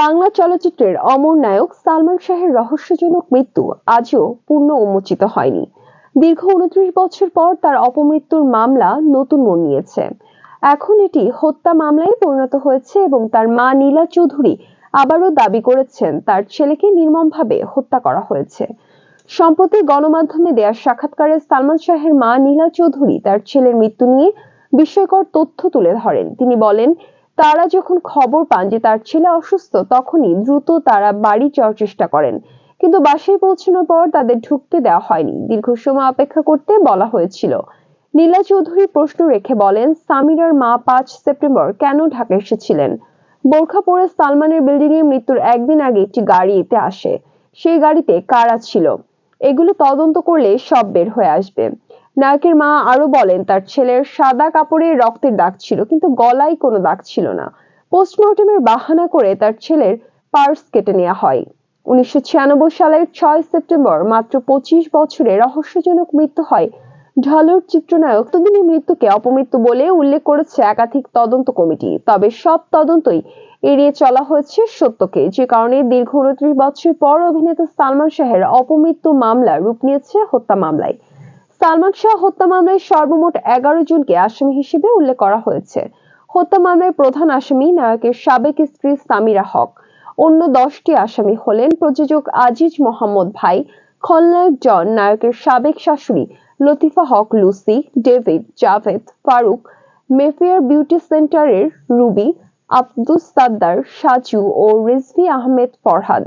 বাংলা চলচ্চিত্রের অমর নায়ক সালমান শাহের রহস্যজনক মৃত্যু আজও পূর্ণ উন্মোচিত হয়নি। দীর্ঘ উনত্রিশ বছর পর তার অপমৃত্যুর মামলা নতুন মোড় নিয়েছে। এখন এটি হত্যা মামলায় পরিণত হয়েছে এবং তার মা নীলা চৌধুরী আবারও দাবি করেছেন তার ছেলেকে নির্মমভাবে হত্যা করা হয়েছে। সম্প্রতি গণমাধ্যমে দেয়া সাক্ষাৎকারে সালমান শাহের মা নীলা চৌধুরী তার ছেলের মৃত্যু নিয়ে বিস্ময়কর তথ্য তুলে ধরেন। তিনি বলেন তারা যখন খবর পান যে তার ছেলে অসুস্থ, তখনই দ্রুত তারা বাড়ি যাওয়ার চেষ্টা করেন। কিন্তু বাসায় পৌঁছানোর পর তাদের ঢুকতে দেওয়া হয়নি। দীর্ঘ সময় অপেক্ষা করতে বলা হয়েছিল। নীলা চৌধুরী প্রশ্ন রেখে বলেন, সামিরার মা পাঁচ সেপ্টেম্বর কেন ঢাকা এসেছিলেন? বোরখা পরে সালমানের বিল্ডিং এ মৃত্যুর একদিন আগে একটি গাড়ি এতে আসে। সেই গাড়িতে কারা ছিল? এগুলো তদন্ত করলে সব বের হয়ে আসবে। নায়কের মা আরও বলেন, তার ছেলের সাদা কাপড়ে রক্তের দাগ ছিল, কিন্তু গলায় কোনো দাগ ছিল না। পোস্টমর্টমের বাহানা করে তার ছেলের পার্স কেটে নেওয়া হয়। উনিশশো ছিয়ানব্বই সালের ছয় সেপ্টেম্বর মাত্র পঁচিশ বছরে রহস্যজনক মৃত্যু হয় ঢালুর চিত্রনায়ক। তদিনের মৃত্যুকে অপমৃত্যু বলে উল্লেখ করেছে একাধিক তদন্ত কমিটি, তবে সব তদন্তই এড়িয়ে চলা হয়েছে সত্যকে। যে কারণে দীর্ঘ উনত্রিশ বছর পর অভিনেতা সালমান শাহের অপমৃত্যু মামলা রূপ নিয়েছে হত্যা মামলায়। সালমান শাহ হত্যা মামলায় সর্বমোট এগারো জনকে আসামি হিসেবে উল্লেখ করা হয়েছে। হত্যা মামলায় প্রধান আসামি নায়কের সাবেক স্ত্রী সামিরা হক। অন্য দশটি আসামি হলেন প্রযোজক আজিজ মোহাম্মদ ভাই, খলনায়ক জন, নায়কের সাবেক শাশুড়ি Latifa Haq, Lucy, David, Javed, Faruk, Mayfair beauty সেন্টারের রুবি, আব্দুস সাদ্দার, সাজু ও রিজভি আহমেদ ফরহাদ।